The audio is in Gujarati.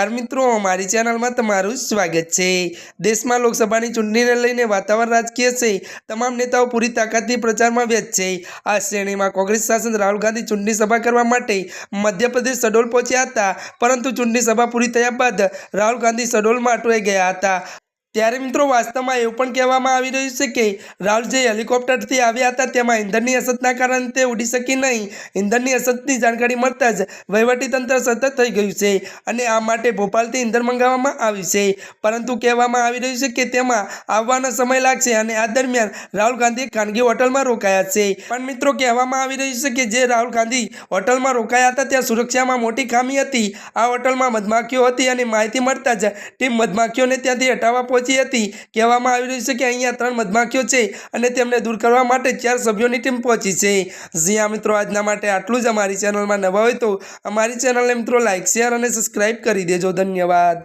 નમસ્કાર મિત્રો, મારી ચેનલમાં તમારું સ્વાગત છે. દેશમાં લોકસભાની ચૂંટણીને લઈને વાતાવરણ રાજકીય છે. તમામ નેતાઓ પૂરી તાકાતથી પ્રચારમાં વ્યસ્ત છે. આ શ્રેણીમાં કોંગ્રેસ શાસન રાહુલ ગાંધી ચૂંટણી સભા કરવા માટે મધ્યપ્રદેશ સડોલ પહોંચ્યા હતા. પરંતુ ચૂંટણી સભા પૂરી થયા બાદ રાહુલ ગાંધી સડોલમાં અટવાઈ ગયા હતા. ત્યારે મિત્રો વાસ્તવમાં એવું પણ કહેવામાં આવી રહ્યું છે કે રાહુલ જે હેલિકોપ્ટરથી આવ્યા હતા, તેમાં ઇંધણની અછતના કારણે તે ઉડી શકી નહીં. ઇંધણની અછતની જાણકારી મળતા જ વહીવટીતંત્ર સતત થઈ ગયું છે અને આ માટે ભોપાલથી ઇંધણ મંગાવવામાં આવ્યું છે. પરંતુ કહેવામાં આવી રહ્યું છે કે તેમાં આવવાનો સમય લાગશે અને આ દરમિયાન રાહુલ ગાંધી ખાનગી હોટલમાં રોકાયા છે. પણ મિત્રો કહેવામાં આવી રહ્યું છે કે જે રાહુલ ગાંધી હોટલમાં રોકાયા હતા, ત્યાં સુરક્ષામાં મોટી ખામી હતી. આ હોટલમાં મધમાખીઓ હતી અને માહિતી મળતા જ ટીમ મધમાખીઓને ત્યાંથી હટાવવા પહોંચી હતી. કહેવામાં આવી રહ્યું છે કે અહીંયા ત્રણ મધમાખીઓ છે અને તેમને દૂર કરવા માટે ચાર સભ્યોની ટીમ પહોંચી છે. જ્યાં મિત્રો, આજના માટે આટલું જ. અમારી ચેનલમાં નવા હોય તો અમારી ચેનલને મિત્રો લાઇક શેર અને સબસ્ક્રાઈબ કરી દેજો. ધન્યવાદ.